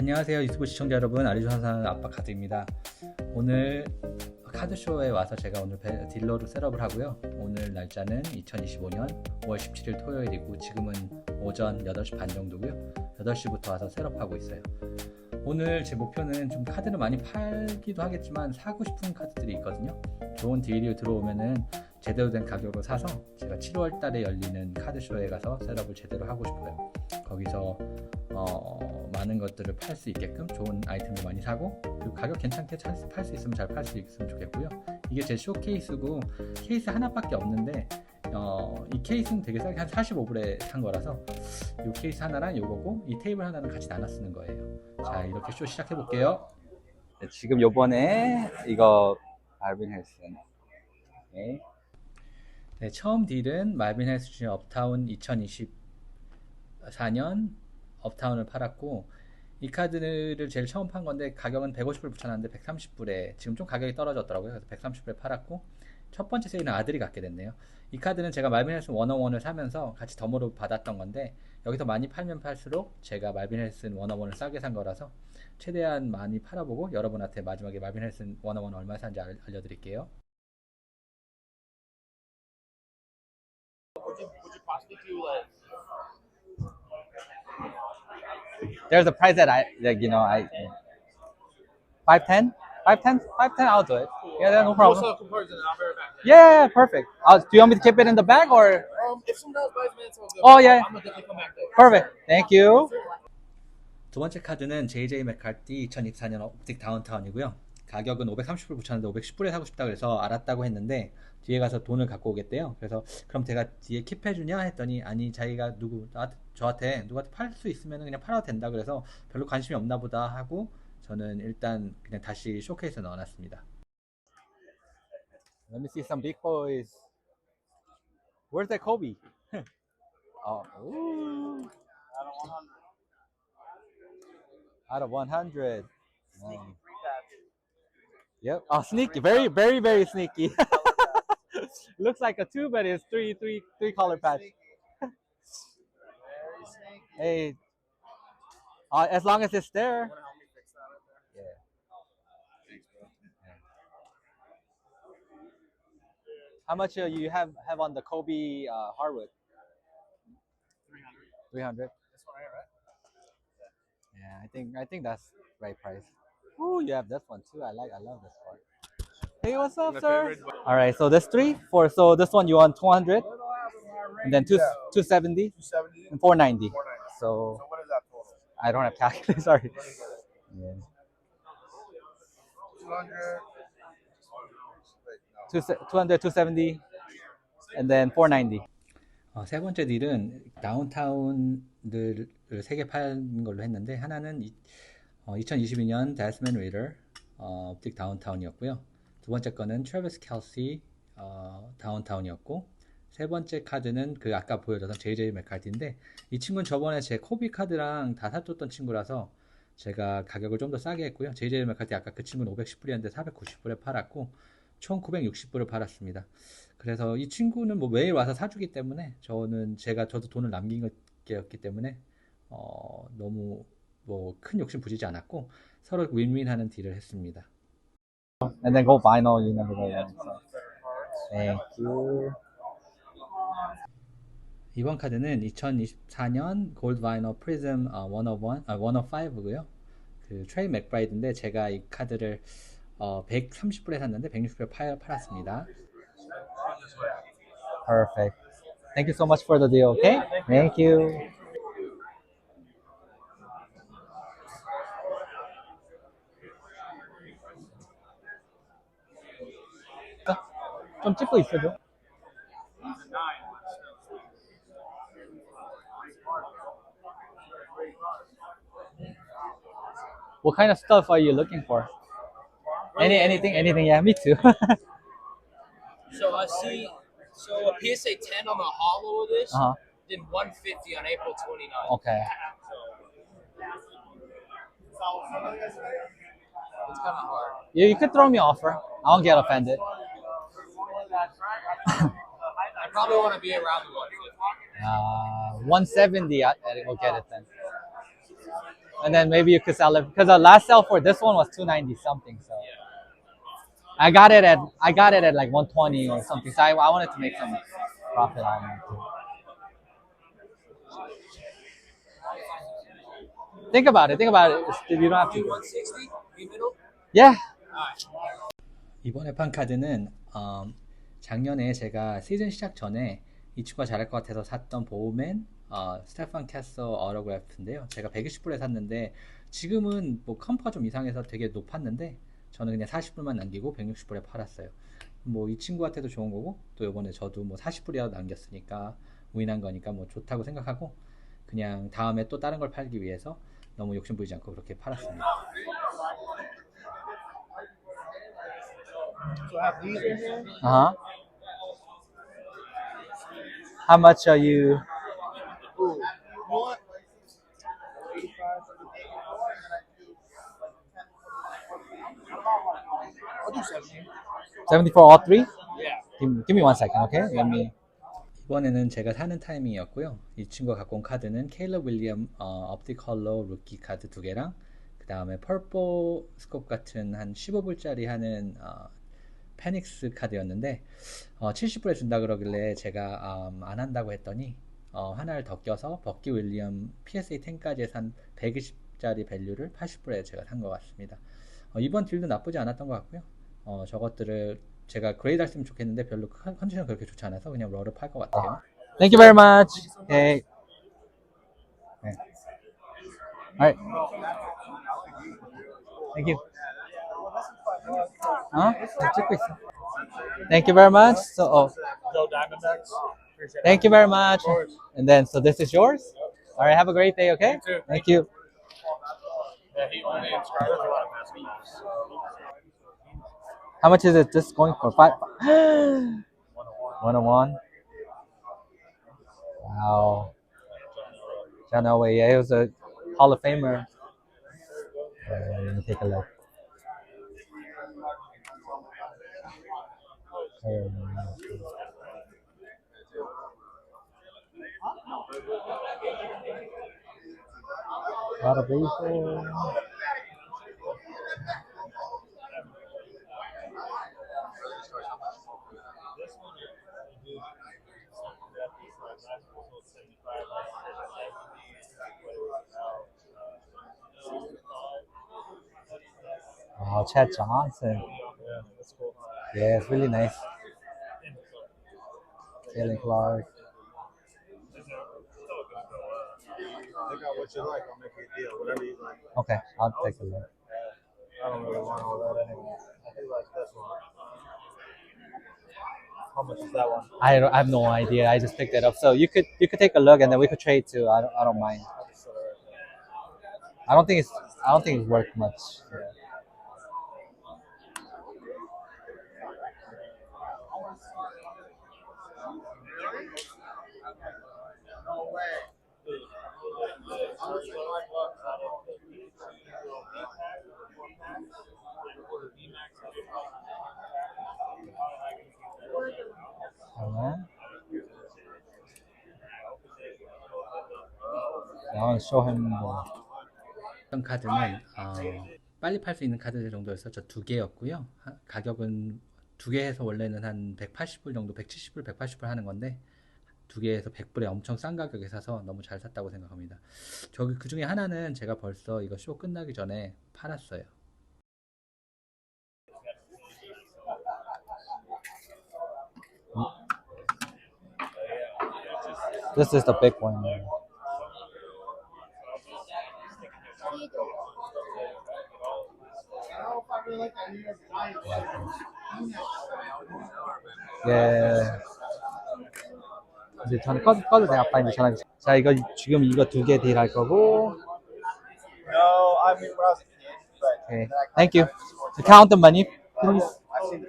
안녕하세요 유튜브 시청자 여러분. 아리조나 사는 아빠 카드입니다. 오늘 카드쇼에 와서 제가 오늘 배- 딜러로 셋업을 하고요. 오늘 날짜는 2025년 5월 17일 토요일이고 지금은 오전 8시 반 정도고요. 8시부터 와서 셋업하고 있어요. 오늘 제 목표는 좀 카드를 많이 팔기도 하겠지만 사고 싶은 카드들이 있거든요. 좋은 딜이 들어오면은 제대로 된 가격으로 사서 제가 7월 달에 열리는 카드쇼에 가서 셋업을 제대로 하고 싶어요. 거기서 어, 많은 것들을 팔 수 있게끔 좋은 아이템을 많이 사고 그리고 가격 괜찮게 팔 수 있으면 잘 팔 수 있으면 좋겠고요. 이게 제 쇼케이스고 케이스 하나밖에 없는데 어, 이 케이스는 되게 싸게 한 45불에 산 거라서 이 케이스 하나랑 요거고 이 테이블 하나는 같이 나눠 쓰는 거예요. 자 이렇게 쇼 시작해 볼게요. 네, 지금 요번에 이거 말빈 헬슨 네. 네, 처음 딜은 말빈 헬슨 업타운 2024년 업타운을 팔았고 이 카드를 제일 처음 판 건데 가격은 150불 붙여놨는데 130불에 지금 좀 가격이 떨어졌더라고요. 그래서 130불에 팔았고 첫 번째 세일은 아들이 갖게 됐네요. 이 카드는 제가 말빈 헬슨 원어원을 사면서 같이 덤으로 받았던 건데 여기서 많이 팔면 팔수록 제가 말빈 헬슨 원어원을 싸게 산 거라서 최대한 많이 팔아보고 여러분한테 마지막에 말빈 헬슨 원어원 얼마 산지 알- 알려드릴게요. Would you would you possibly do like There's a price that I like, you know, I five ten, five ten, five ten. I'll do it. Yeah, no problem. sell comparison I'll bear it back. Yeah, yeah, perfect. Uh, do you want me to keep it in the bag or? Um, if someone else buys me, it's all good. Oh, yeah. I'm gonna definitely come back there. Perfect. Thank you. 두 번째 카드는 JJ 맥카티 2024년 옵틱 다운타운이고요. 가격은 530불 붙였는데 510불에 사고 싶다 그래서 알았다고 했는데 뒤에 가서 돈을 갖고 오겠대요. 그래서 그럼 제가 뒤에 킵해주냐 했더니 아니 자기가 누구 나한테 저한테 누구한테 팔 수 있으면 그냥 팔아도 된다 그래서 별로 관심이 없나 보다 하고 저는 일단 그냥 다시 쇼케이스에 넣어놨습니다. Let me see some big boys. Where's that Kobe? oh, ooh. out of 100. Wow. Yep. Oh, sneaky. Very, very, very sneaky. Looks like a two, but it's three, three, three color patch. hey. Uh, as long as it's there. Yeah. How much uh, you have have on the Kobe uh, hardwood? 300. This one right, right? Yeah, I think I think that's right price. Ooh, you have this one too. I like I love this one. Hey, what's up, My sir? favorite, but- All right, so there's three, four. So this one you want 200, and then two, Yeah. 270 270 and 490. 490. So So what is that total? I don't have calculator. Sorry. Yeah. 200. Wait, no. Two, 200, 270, and then 490. 어, 세 번째 딜은 다운타운들을 세 개 파는 걸로 했는데 하나는 이, 어, 2022년 데스맨 리더 어, 옵틱 다운타운이었고요. 두 번째 거는 트래비스 켈시 어, 다운타운이었고 세 번째 카드는 그 아까 보여줬던 JJ 맥카티인데 이 친구는 저번에 제 코비 카드랑 다 사줬던 친구라서 제가 가격을 좀 더 싸게 했고요. JJ 맥카티 아까 그 친구는 510불이었는데 490불에 팔았고 총 960불을 팔았습니다. 그래서 이 친구는 뭐 매일 와서 사주기 때문에 저는 제가 저도 돈을 남긴 게였기 때문에 어, 너무 뭐 큰 욕심 부리지 않았고 서로 윈윈하는 딜을 했습니다. And then go vinyl, you never know. Thank you. 이번 카드는 2024년 골드 바이너 프리즘 101, 아, 105고요. 그 트레이 맥브라이드인데 제가 이 카드를 어, 130불에 샀는데 160불에 팔, 팔았습니다. Perfect. Thank you so much for the deal. Okay. Thank you. 좀 찍고 있어줘. What kind of stuff are you looking for? Any anything anything? Yeah, me too. So I see. So a PSA 10 on the hollow of this uh-huh. did 150 on April 29th. Okay. It's kind of hard. You, you could throw me an offer. I won't get offended. I probably want to be around the 150. Uh, 170, I, I will get it then. and then maybe you could sell it because the last sell for this one was 290 something. So I got it at I got it at like 120 or something. So I, I wanted to make some profit on it. Too. Think about it. Think about it. It's- You don't have to. 160 in middle. Yeah. Alright. 이번에 판 카드는 음, 작년에 제가 시즌 시작 전에 이 친구가 잘할 것 같아서 샀던 보우맨 어, 스테판 캐서 어로그래프인데요. 제가 120불에 샀는데 지금은 뭐 컴퍼가 좀 이상해서 되게 높았는데 저는 그냥 40불만 남기고 160불에 팔았어요. 뭐 이 친구한테도 좋은 거고 또 이번에 저도 뭐 40불이라도 남겼으니까 우인한 거니까 뭐 좋다고 생각하고 그냥 다음에 또 다른 걸 팔기 위해서 너무 욕심 부리지 않고 그렇게 팔았습니다. So I How much are you? Ooh. You? I'll do 17. 70 for all three? Yeah. Give, give me one second, okay? Let me. 이번에는 제가 사는 타이밍이었고요. 이 친구가 갖고 온 카드는 케일러 윌리엄 어, 업티 컬러 루키 카드 두 개랑 그 다음에 펄보 스콥 같은 한 15불짜리 하는 어, 페닉스 카드였는데 어, 70불에 준다 그러길래 제가 음, 안 한다고 했더니 어, 하나를 더 껴서 버키 윌리엄 PSA 10까지 해서 한 120짜리 밸류를 80불에 제가 산 것 같습니다. 어, 이번 딜도 나쁘지 않았던 것 같고요. 어, 저것들을 제가 그레이드 했으면 좋겠는데 별로 컨- 컨디션 그렇게 좋지 않아서 그냥 러를 팔 것 같아요. Thank you very much. Okay. 네. Alright. Thank you. Huh? Thank you very much. So, oh. Diamondbacks. Thank you very much. And then, so this is yours. All right. Have a great day. Okay. Thank you. How much is it? Just going for five. One on one. Wow. John Elway. Yeah, he was a Hall of Famer. Let me take a look. Um, lot of baseball. Wow, Chad Johnson. Yeah, it's really nice. Jalen Clark. Look out what you like. I'll make you a deal. Whatever you like. Okay, I'll take a look. I don't really want all that anymore. I do like this one. How much is that one? I, don't- I have no idea. I just picked it up. So you could you could take a look and then we could trade too. I don't, I don't mind. I don't think it's I don't think it's worth much. Uh-huh. Him the 어떤 카드는 어, 빨리 팔 수 있는 카드들 정도여서 저 두 개였고요. 하- 가격은 두 개에서 원래는 한 180불 정도, 170불, 180불 하는 건데 두 개에서 100불에 엄청 싼 가격에 사서 너무 잘 샀다고 생각합니다. 저기 그 중에 하나는 제가 벌써 이거 쇼 끝나기 전에 팔았어요. This is the big one. 예. 이제 저는 꺼도, 꺼도 돼. 아빠 이제 전화. 자, 이거 지금 이거 두 개 딜 할 거고. No, I mean when I was a kid, but Okay. Thank you. To count the money, please. I've seen the.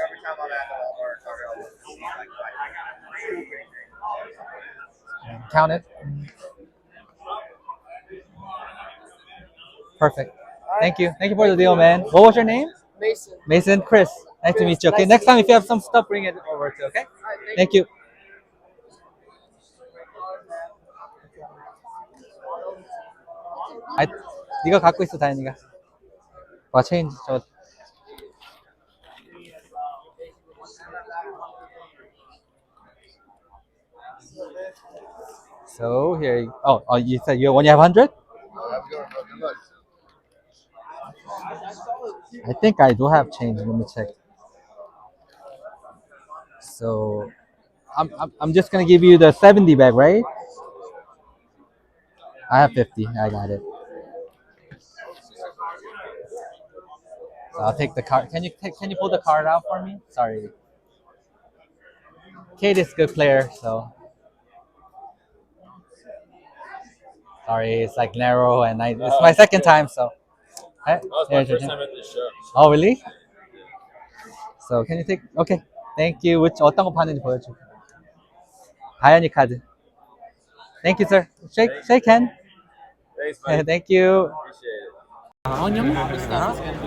Every time I'm at Walmart, I'll see like. Count it. Perfect. Thank you. Thank you for the deal, man. What was your name? Mason. Mason. Chris. Nice to meet you. Okay. Next time, if you have some stuff, bring it over too. Okay. Thank you. 아, 네가 갖고 있어, 다현이가. 와, 체인지, 저. So here, you, oh, oh, you said you only have hundred? I think I do have change. Let me check. So, I'm, I'm, I'm just gonna give you the 70 bag, right? I have 50. I got it. So I'll take the card. Can you take, can you pull the card out for me? Sorry. Kate is a good player, so. Sorry, it's like narrow, and I it's my second time, so. That was my first time at this show. Oh, really? So can you take? Okay. Thank you. which 어떤 거 파는지 보여줘. 다현이 카드. Thank you, sir. Shake, shake hand. Thanks, man. Thank you. Appreciate it. 안녕.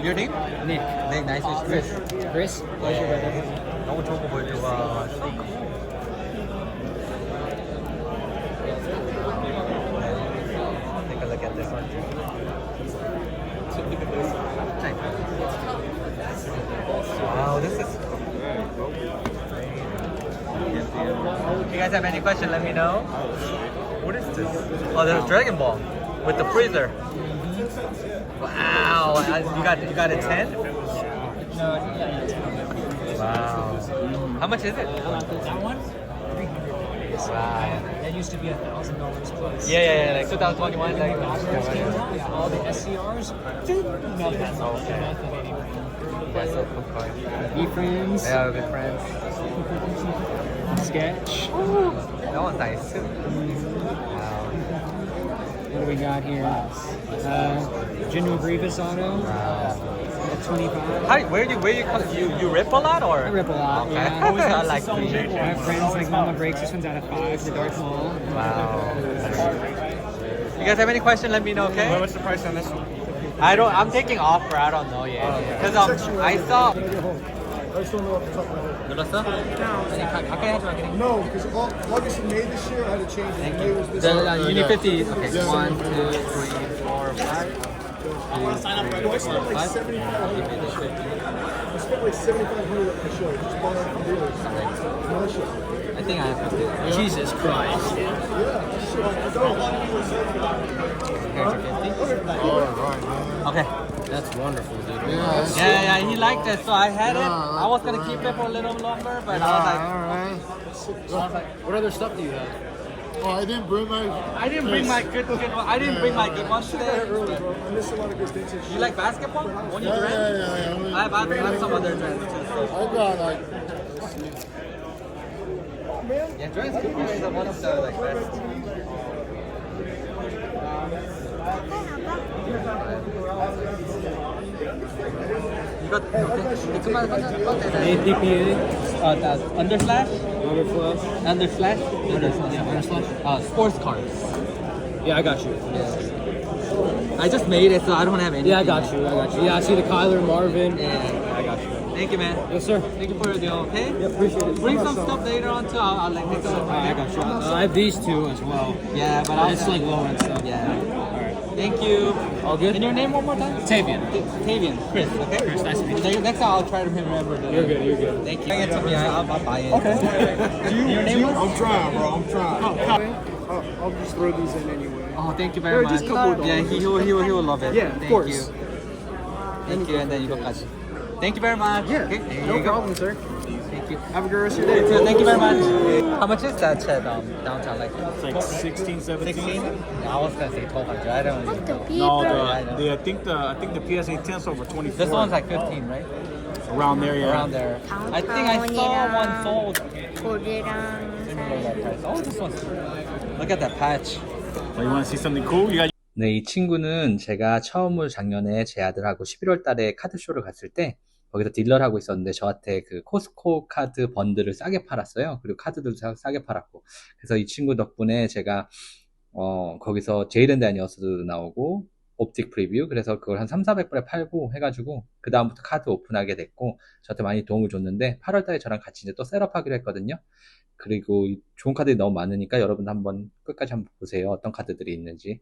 Your name? Nick. Nick, nice to meet you. Chris, pleasure, brother. 너무 좋은 거 보여줘. 와. Have any question? Let me know. What is this? Oh, there's Dragon Ball with the freezer. Wow, I- you got you got a ten? Wow. How much is it? That one? Wow. That used to be a thousand dollars plus. Yeah, yeah, yeah, like 2021. Like, All the SCRs, nothing. Okay. Nothing anymore. Yeah, so cool card. Yeah, we're good friends. sketch. That one's nice too. Wow. What do we got here? Uh, General Grievous Auto, Wow. at 25. How, where do you, where you, call- you, you rip a lot or? I rip a lot, Okay. yeah. I like I have friends like Mama Breaks, this one's out of five, the Darth Maul. Wow. You guys have any question? Let me know, okay? What's the price on this one? I don't. I'm taking offer. I don't know yet. Because um, I saw. I just don't know off the top of my head. 눌렀어? 아니 가, 가까이 하지 마 그냥. No, because August in May this year, I had to change it. May was this The, year. uh, you need 50. Okay. One, two, three, four, five. I spent like 7500 I spent like 7500 at my show, just buying from dealers. My show. I think I have 50. Jesus Christ. Yeah, shit, I don't. Here's your 50. Okay. That's wonderful, dude. Yeah, Yeah, yeah, he liked it, so I had it. I was gonna keep it for a little longer, but I was alright. What other stuff do you have? Oh, I didn't bring my. I didn't bring my good, good one. I didn't bring my good one I had it today. early. I missed a lot of good vintage You like basketball? When you Yeah, dress? yeah, yeah. yeah. I have, I have some other dress too. So. I got like. Yeah, dress good. It's one of the like best. ATPA, uh, that underslash, Underslash. underslash, underslash, yeah, underslash, uh, sports cards. Yeah, I got you. I just made it, so I don't have any. Yeah, I got you. I got you. Yeah, I see the Kyler, Marvin. Yeah, I got you. Thank you, man. Yes, sir. Thank you for your deal. Okay. Yeah, appreciate it. Bring some stuff later on too. I'll, I'll like pick up. I got you. Uh, I have these two as well. Yeah, but I just it's like low and stuff. Yeah. Thank you. All good. And your name one more time? Tavian. Tavian. Chris. Okay. Chris, nice to meet you. Next time I'll try to remember. You're good. You're good. Thank you. Bring it to me. I'll, I'll buy it. Okay. do you, your name? Do you, I'm trying, bro. I'm trying. Oh, I'll, I'll just throw these in anyway. Oh, thank you very They're much. Just couple yeah, he, he, will, he, will, he will love it. Yeah, thank of course. you. Thank you, and then you go catch. Thank you very much. Yeah, okay, no problem, sir. Thank you. Have a good rest of your You day. too. Thank you very much. How much is that shed um, downtown? Like like 16, 17. 16? I was gonna say 1200. I don't even. No, I know. the, the I think the I think the PSA 10's over 24. This one's like 15, right? around there, yeah. Around there. I think I saw one sold 고리랑 similar that price. Oh, this one's. Look at that patch. Oh, you want to see something cool? You got 네, 이 친구는 제가 처음으로 작년에 제 아들하고 11월 달에 카드쇼를 갔을 때 거기서 딜러를 하고 있었는데 저한테 그 코스코 카드 번들을 싸게 팔았어요. 그리고 카드들도 싸- 싸게 팔았고. 그래서 이 친구 덕분에 제가 어, 거기서 제이든 다니어스도 나오고 옵틱 프리뷰 그래서 그걸 한 3, 400불에 팔고 해가지고 그 다음부터 카드 오픈하게 됐고 저한테 많이 도움을 줬는데 8월 달에 저랑 같이 이제 또 셋업하기로 했거든요. 그리고 이 좋은 카드들이 너무 많으니까 여러분 한번 끝까지 한번 보세요. 어떤 카드들이 있는지.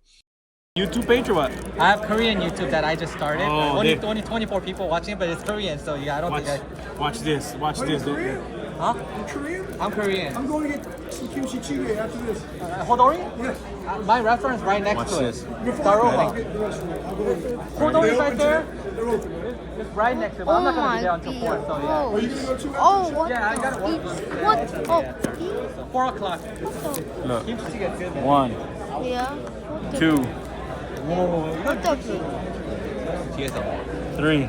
YouTube page or what? I have Korean YouTube that I just started. Oh, only, they- only 24 people watching, but it's Korean, so yeah, I don't Watch, think I. watch this. Watch this. Korean? Huh? You Korean? I'm Korean. I'm going to get some kimchi jjigae after this. Uh, Hodori? Yeah. Uh, my restaurant's right next Watch to this. it. Before Daroma. I get the restaurant, I'll go over. Hodori's right there. They're open, right? It's right next to it. but I'm Oh not gonna my be there until 4, so yeah. Are god. you going to go to Oh, what Yeah, I got the? one. What? Oh, 4 o'clock. Look. Kimchi gets good. man. One, yeah. What the? two, Whoa. Three.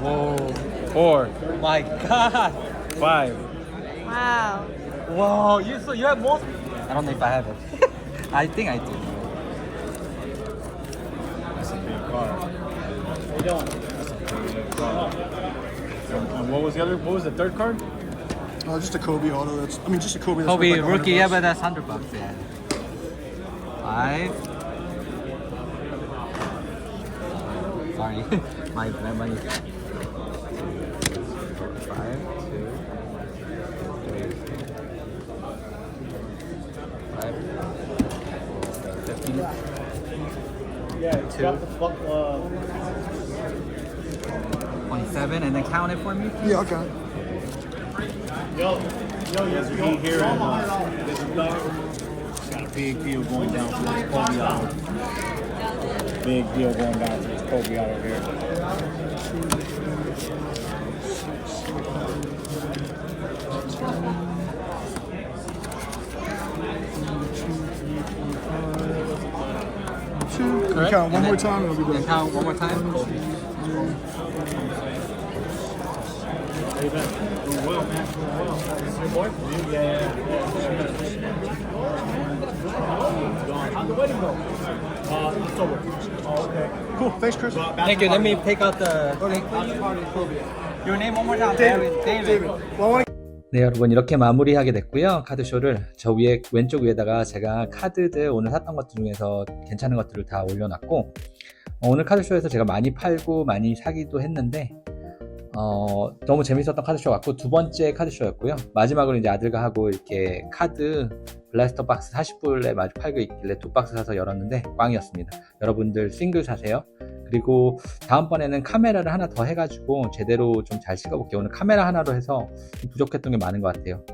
Whoa. Four. My God. Five. Wow. Whoa. You so you have more? I don't know if I have it. I think I do. That's a big car. You And what was the other? What was the third card? Oh, uh, just a Kobe auto. That's I mean, just a Kobe. That's Kobe like, rookie, yeah, but that's hundred bucks. Yeah. Five. Sorry, my my money. Five, two, three, five, fifteen. Two. Twenty-seven, and then count it for me. Yeah, okay. He here and uh, this got a big deal going down for this Kobe auto. Big deal going down for this Kobe auto here. Two. Can Correct? count one And more then- time and we'll be And done. count one more time. Cool. Thanks, Chris. Thank you. Let me take out the. Your name one more time. David. David. Well, 네 여러분 이렇게 마무리하게 됐고요 카드쇼를 저 위에 왼쪽 위에다가 제가 카드들 오늘 샀던 것들 중에서 괜찮은 것들을 다 올려놨고 어, 오늘 카드쇼에서 제가 많이 팔고 많이 사기도 했는데 어, 너무 재밌었던 카드쇼 같고 두 번째 카드쇼였고요 마지막으로 이제 아들과 하고 이렇게 카드 블라스터 박스 40불에 마주 팔고 있길래 두 박스 사서 열었는데 꽝이었습니다 여러분들 싱글 사세요 그리고 다음번에는 카메라를 하나 더 해가지고 제대로 좀 잘 찍어볼게요. 오늘 카메라 하나로 해서 좀 부족했던 게 많은 것 같아요.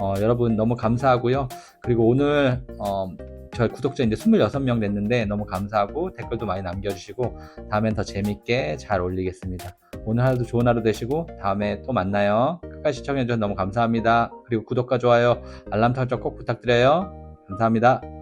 어, 여러분 너무 감사하고요. 그리고 오늘 어, 저희 구독자 이제 26명 됐는데 너무 감사하고 댓글도 많이 남겨주시고 다음엔 더 재밌게 잘 올리겠습니다. 오늘 하루도 좋은 하루 되시고 다음에 또 만나요. 끝까지 시청해주셔서 너무 감사합니다. 그리고 구독과 좋아요, 알람 설정 꼭 부탁드려요. 감사합니다.